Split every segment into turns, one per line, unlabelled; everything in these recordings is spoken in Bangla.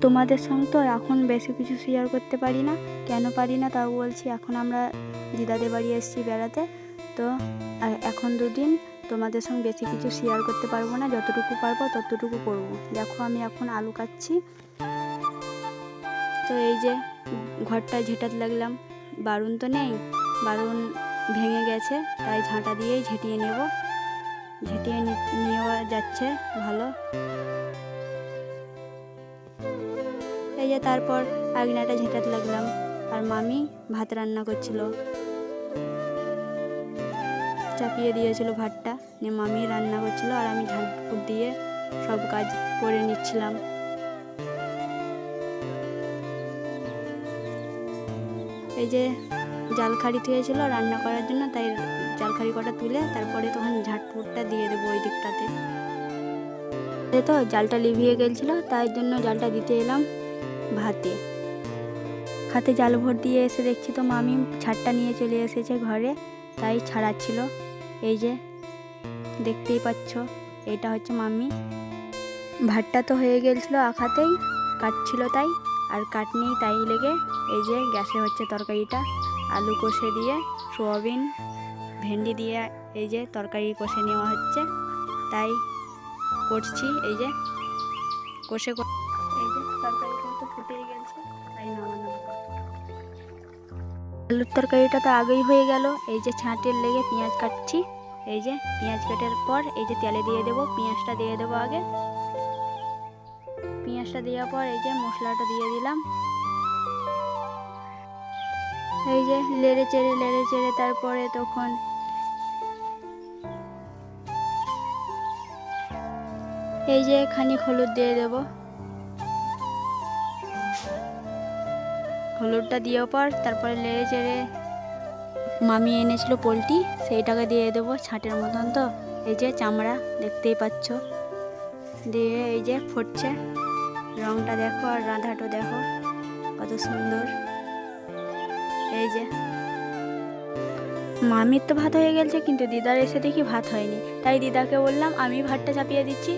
তোমাদের সঙ্গে তো এখন বেশি কিছু শেয়ার করতে পারি না। কেন পারি না তাও বলছি, এখন আমরা দিদাদের বাড়ি এসেছি বেড়াতে। তো এখন দুদিন তোমাদের সঙ্গে বেশি কিছু শেয়ার করতে পারব না, যতটুকু পারব ততটুকু করব। দেখো, আমি এখন আলু কাটছি। তো এই যে ঘরটা ঝেঁটাতে লাগলাম। বারুন তো নেই, বারুন ভেঙে গেছে, তাই ঝাঁটা দিয়েই ঝেঁটিয়ে নেব। ঝেঁটিয়ে নি- নেওয়া যাচ্ছে ভালো। যে তারপর আগনাটা ঝেঁটাতে লাগলাম। আর মামি ভাত রান্না করছিল। চাপিয়ে দিয়েছিল ভাতটা, নিয়ে মামি রান্না করছিল, আর আমি ঝাঁটফুট দিয়ে সব কাজ করে নিচ্ছিলাম। এই যে জালখাড়ি থুয়েছিল রান্না করার জন্য, তাই জালখাড়ি কটা তুলে তারপরে তখন ঝাটফুটটা দিয়ে দেবো ওই দিকটাতে। তো জালটা লিভিয়ে গেছিল তাই জন্য জালটা দিতে এলাম। ভাতে। হাতে জাল ভর দিয়ে এসে দেখছি তো মামি ছাড়টা নিয়ে চলে এসেছে ঘরে, তাই ছাড়াচ্ছিল। এই যে, দেখতেই পাচ্ছ, এটা হচ্ছে মামি। ভাতটা তো হয়ে গেছিল আখাতেই, কাটছিল তাই, আর কাটনি তাই লেগে এই যে গ্যাসে হচ্ছে তরকারিটা, আলু কষে দিয়ে, সোয়াবিন, ভেন্ডি দিয়ে এই যে তরকারি কষে নেওয়া হচ্ছে। তাই করছি এই যে, কষে আলুর তরকারিটা তো আগেই হয়ে গেল। এই যে ছাঁটের লেগে পেঁয়াজ কাটছি। এই যে পেঁয়াজ কাটার পর এই যে তেলে দিয়ে দেবো, পেঁয়াজটা দিয়ে দেবো আগে। পেঁয়াজটা দেওয়ার পর এই যে মশলাটা দিয়ে দিলাম। এই যে লেড়ে চেড়ে লেড়ে চেড়ে তারপরে তখন এই যে খানিক হলুদ দিয়ে দেব। হলুদটা দেওয়ার পর তারপরে লেড়ে চেড়ে মামি এনেছিল পোলট্রি, সেইটাকে দিয়ে দেবো ছাঁটের মতন তো। এই যে চামড়া, দেখতেই পাচ্ছ। দিয়ে এই যে ফুটছে। রংটা দেখো আর রাঁধাটা দেখো, কত সুন্দর। এই যে। মামির তো ভাত হয়ে গেছে, কিন্তু দিদার এসে দেখি ভাত হয়নি। তাই দিদাকে বললাম, আমি ভাতটা চাপিয়ে দিচ্ছি।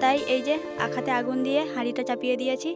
তাই এই যে আখাতে আগুন দিয়ে হাঁড়িটা চাপিয়ে দিয়েছি।